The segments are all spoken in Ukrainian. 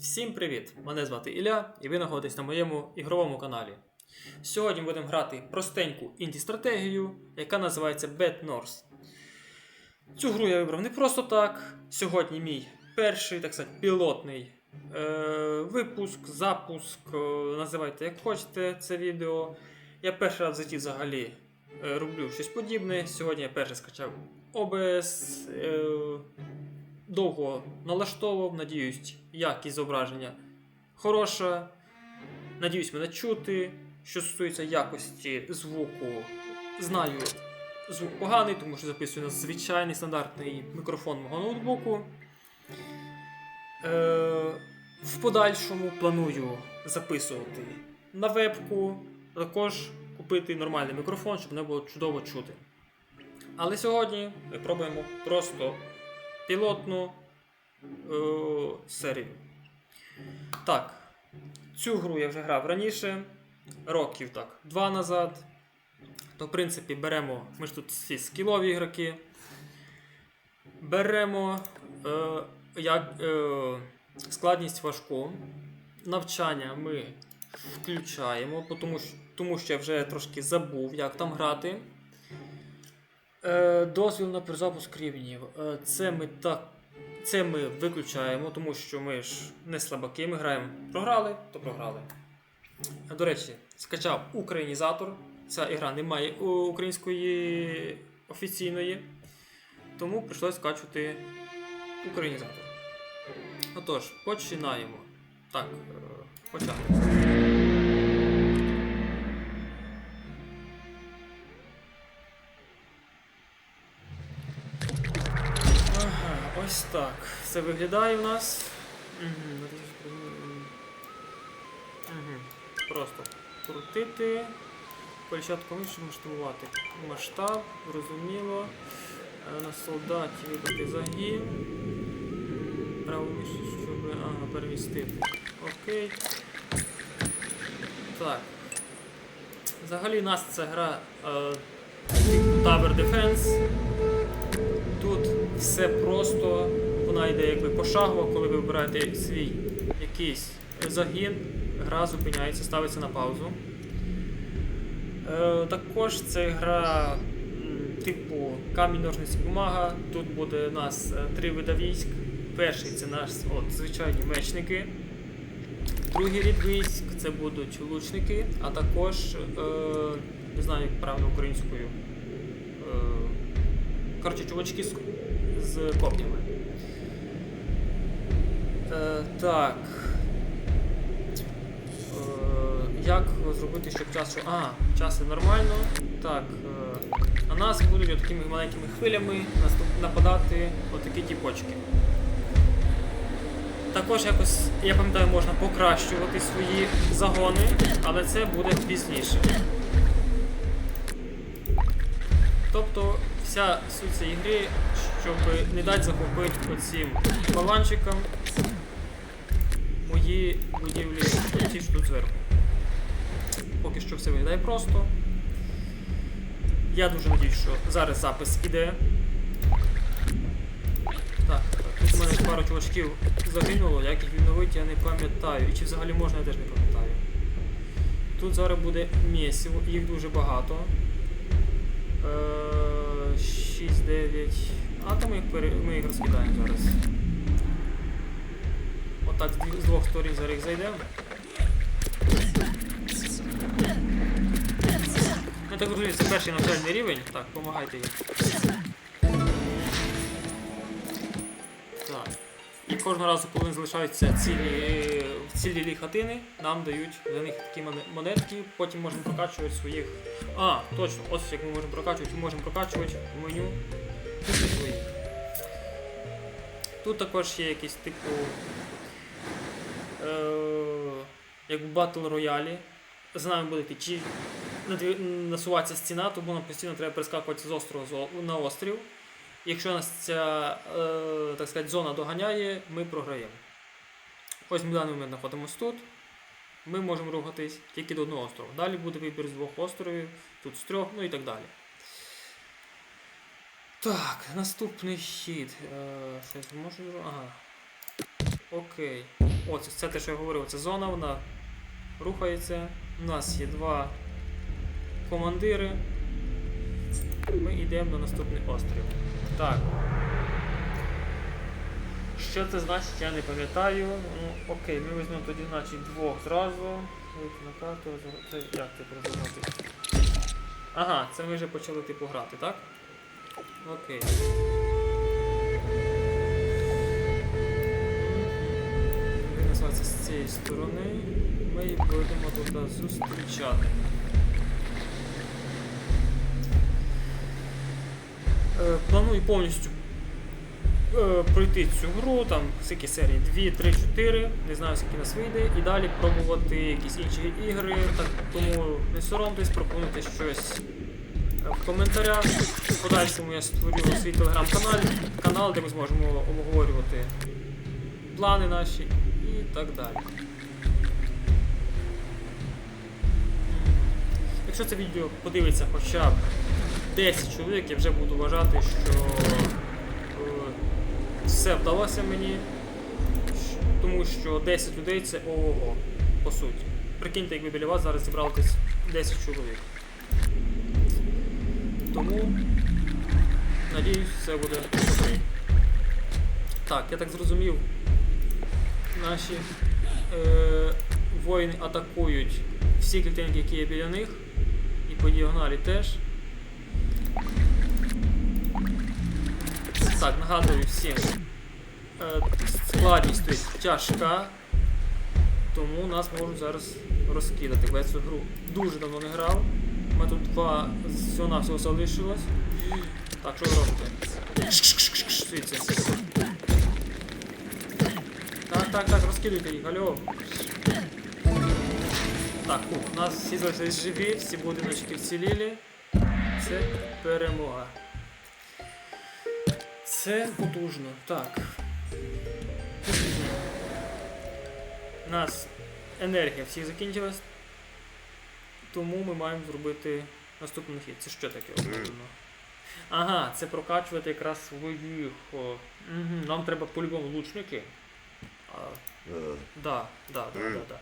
Всім привіт! Мене звати Ілля, і ви знаходитесь на моєму ігровому каналі. Сьогодні будемо грати простеньку інді-стратегію, яка називається Bad North. Цю гру я вибрав не просто так. Сьогодні мій перший, так сказати, пілотний е- випуск, запуск, е- називайте як хочете це відео. Я перший раз в житті взагалі е, роблю щось подібне. Сьогодні я перший скачав OBS. Е- довго налаштовував, надіюсь, якість зображення хороша. Надіюсь, мене чути. Що стосується якості звуку, знаю, звук поганий, тому що записую на звичайний стандартний мікрофон мого ноутбуку. Е, в подальшому планую записувати на вебку, також купити нормальний мікрофон, щоб мене було чудово чути. Але сьогодні ми пробуємо просто пілотну е, серію. Так, цю гру я вже грав раніше, років так, два назад. То, в принципі, беремо. Ми ж тут всі скілові ігроки. Беремо е, як, е, складність важку. Навчання ми включаємо, тому, що- тому що я вже трошки забув, як там грати. Е, дозвіл на перезапуск рівнів. Е, це ми так. Це ми виключаємо, тому що ми ж не слабаки, ми граємо. Програли, то програли. Е, До речі, скачав українізатор. Ця ігра не має української офіційної. Тому прийшлось скачувати українізатор. Отож, починаємо. Так, почали. Ось так. Це виглядає у нас. Просто крутити. Початком щоб масштабувати. Масштаб, зрозуміло. Е, На солдаті вибрати загін. Праву миші, щоб ага, перемістити. Окей. Так. Взагалі у нас ця гра е, Tower Defense. Тут все просто, вона йде якби пошагово, коли ви вибираєте свій якийсь загін, гра зупиняється, ставиться на паузу. Е, також це гра типу камінь ножниці бумага. Тут буде у нас е, три вида військ. Перший це наш от, звичайні мечники. Другий рід військ це будуть лучники, а також, е, не знаю, як правильно українською. Е, Коротше, чувачки з, з копнями. Е, так. Е, як зробити, щоб час. що- А, час нормально. Так. Е, на нас будуть такими маленькими хвилями нападати отакі тіпочки. Також якось, я пам'ятаю, можна покращувати свої загони, але це буде пізніше. Тобто вся суть цієї гри, щоб не дати захопити оцим баланчикам мої будівлі, ті що тут зверху. Поки що все виглядає просто. Я дуже надіюсь, що зараз запис іде. Так, так, тут у мене пару чувачків загинуло, як їх відновити, я не пам'ятаю. І чи взагалі можна, я теж не пам'ятаю. Тут зараз буде місіво, їх дуже багато. Е, 6, 9. А то ми їх, розкидаємо зараз. Отак з двох сторін зараз їх зайдемо. Ну так розумію, це перший навчальний рівень. Так, допомагайте їм. Так. І кожного разу, коли залишаються цілі, цілі хатини, нам дають за них такі монетки, потім можемо прокачувати своїх. А, точно, ось як ми можемо прокачувати, ми можемо прокачувати в меню своїх. Тут також є якісь типу. Е, як в Battle Royale. За нами буде чи насуватися стіна, тому нам постійно треба перескакувати з острова на острів. Якщо нас ця е, так сказати, зона доганяє, ми програємо. Ось ми в даний момент знаходимося тут. Ми можемо рухатись тільки до одного острова. Далі буде вибір з двох островів, тут з трьох, ну і так далі. Так, наступний хід. Е, щось можу. Ага. Окей. О, це, це те, що я говорив, це зона, вона рухається. У нас є два командири. Ми йдемо на наступний острів. Так. Що це значить, я не пам'ятаю. Ну, окей, ми візьмемо тоді, значить, двох зразу. На карту, це як це розвернути? Ага, це ми вже почали типу грати, так? Окей. Називається з цієї сторони. Ми їх будемо тут зустрічати. Е, планую повністю пройти цю гру, там скільки серій 2, 3, 4, не знаю скільки нас вийде, і далі пробувати якісь інші ігри. Так, тому не соромтесь, пропонуйте щось е, в коментарях. В подальшому я створю свій телеграм-канал, канал, де ми зможемо обговорювати плани наші і так далі. Якщо це відео подивиться хоча б 10 чоловік, я вже буду вважати, що е, все вдалося мені, тому що 10 людей це ого, по суті. Прикиньте, якби біля вас зараз зібралось 10 чоловік. Тому, надіюсь, все буде добре. Так, я так зрозумів, наші е, воїни атакують всі клітинки, які є біля них, і по діагоналі теж. Так, нагадую всім. Е, складність тут тяжка, тому нас можуть зараз розкидати. Бо я цю гру дуже давно не грав. У мене тут два всього на всього залишилось. Так, що ви робите? Так, так, так, розкидуйте їх, алло. Так, у нас всі залишились живі, всі будиночки вцілілі. Це перемога. Це потужно. Так. У нас енергія всіх закінчилась. Тому ми маємо зробити наступний хід. Це що таке особливо? Ага, це прокачувати якраз своїх. Угу, нам треба по-любому лучники. А, да, да, да, да, да.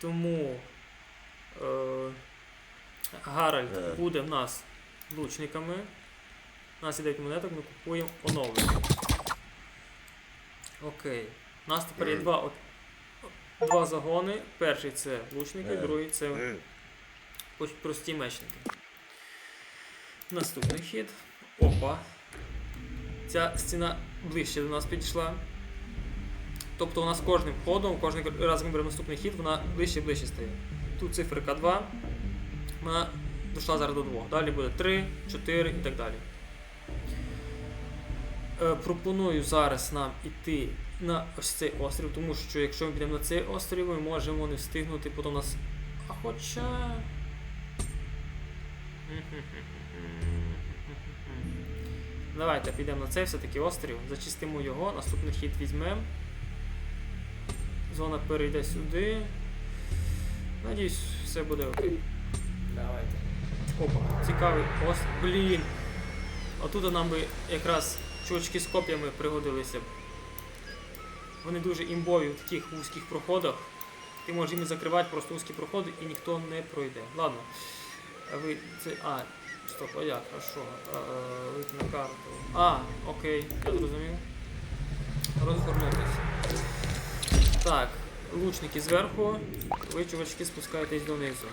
Тому е, Гаральд буде в нас лучниками. Нас є 9 монеток, ми купуємо оновлення. Окей. У нас тепер є два, два загони. Перший це лучники, другий це прості мечники. Наступний хід. Опа. Ця стіна ближче до нас підійшла. Тобто у нас кожним ходом, кожен раз ми беремо наступний хід, вона ближче і ближче стає. Тут циферка 2. Вона дійшла зараз до 2. Далі буде 3, 4 і так далі. Е, пропоную зараз нам іти на ось цей острів, тому що якщо ми підемо на цей острів, ми можемо не встигнути потім нас. А хоча. Давайте підемо на цей все-таки острів, зачистимо його, наступний хід візьмемо. Зона перейде сюди. Надіюсь, все буде окей. Давайте. Опа, цікавий острів. Блін. Отут нам би якраз чувачки з коп'ями пригодилися. Вони дуже імбові в таких вузьких проходах. Ти можеш їм закривати просто вузькі проходи і ніхто не пройде. Ладно. А ви це. А, стоп, а як? А що? А, вийти на карту. А, окей, я зрозумів. Розгорнутися. Так, лучники зверху, ви чувачки спускаєтесь донизу.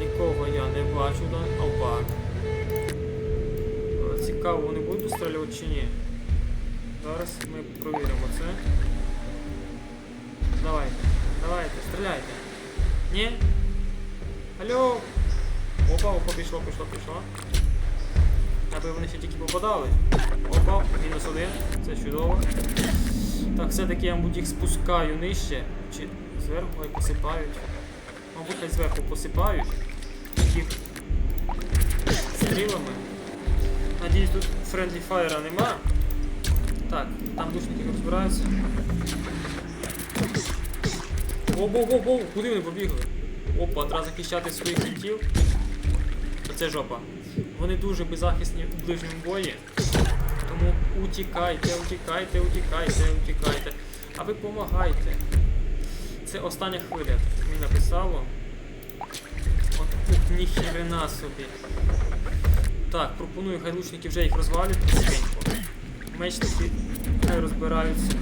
Нікого я не бачу, да? Опа. Цікаво, вони будуть дострілювати чи ні. Зараз ми провіримо це. Давайте, давайте, стріляйте. Ні? Алло! Опа, опа, пішло, пішло, пішло. Аби вони ще тільки попадали. Опа, мінус один. Це чудово. Так, все-таки я, мабуть, їх спускаю нижче. Чи зверху хай посипають. Мабуть, хай зверху посипають. Їх стрілами. Надіюсь, тут френдлі фаєра нема. Так, там лучники розбираються. Воу-воу-воу-воу, куди вони побігли? Опа, треба захищати своїх кінтів. Оце жопа. Вони дуже беззахисні у ближньому бої. Тому утікайте, утікайте, утікайте, утікайте. А ви помагайте. Це остання хвиля. Мені написало. От ух, ніхрена собі. Так, пропоную хай вже їх розвалюють потихеньку. Мечники хай розбираються.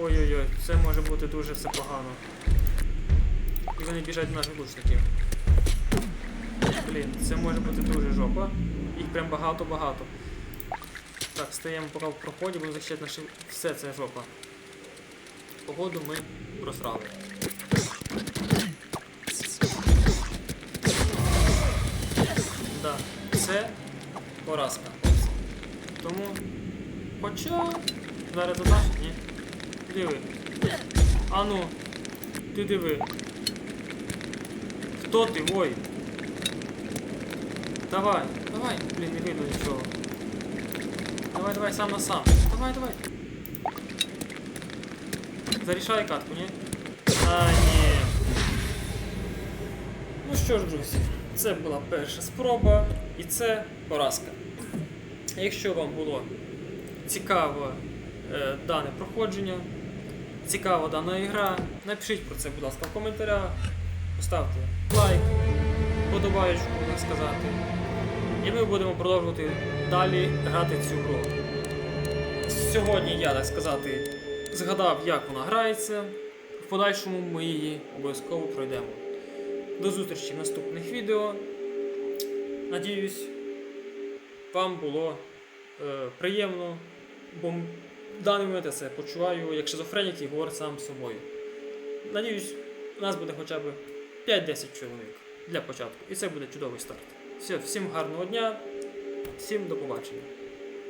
Ой-ой-ой, це може бути дуже все погано. І вони біжать наших лучників. Блін, це може бути дуже жопа. Їх прям багато-багато. Так, стаємо поки в проході, будемо захищати наші. Все це жопа. Погоду ми просрали. Поразка. Тому. Хоча. Зараз задаш? Ні. Диви. Ану. Ти диви. Хто ти, вой? Давай, давай. Блін, не видно нічого. Давай, давай, сам на сам. Давай, давай. Зарішай катку, ні? А, ні. Ну що ж, друзі, це була перша спроба і це поразка. Якщо вам було цікаво е, дане проходження, цікава дана ігра, напишіть про це, будь ласка, в коментарях, поставте лайк, подобаєчку, так сказати. І ми будемо продовжувати далі грати цю гру. Сьогодні я, так сказати, згадав, як вона грається. В подальшому ми її обов'язково пройдемо. До зустрічі в наступних відео. Надіюсь, вам було приємно, бо в даний момент я це почуваю як шизофренік і говорю сам з собою. Надіюсь, у нас буде хоча б 5-10 чоловік для початку. І це буде чудовий старт. Все, всім гарного дня, всім до побачення.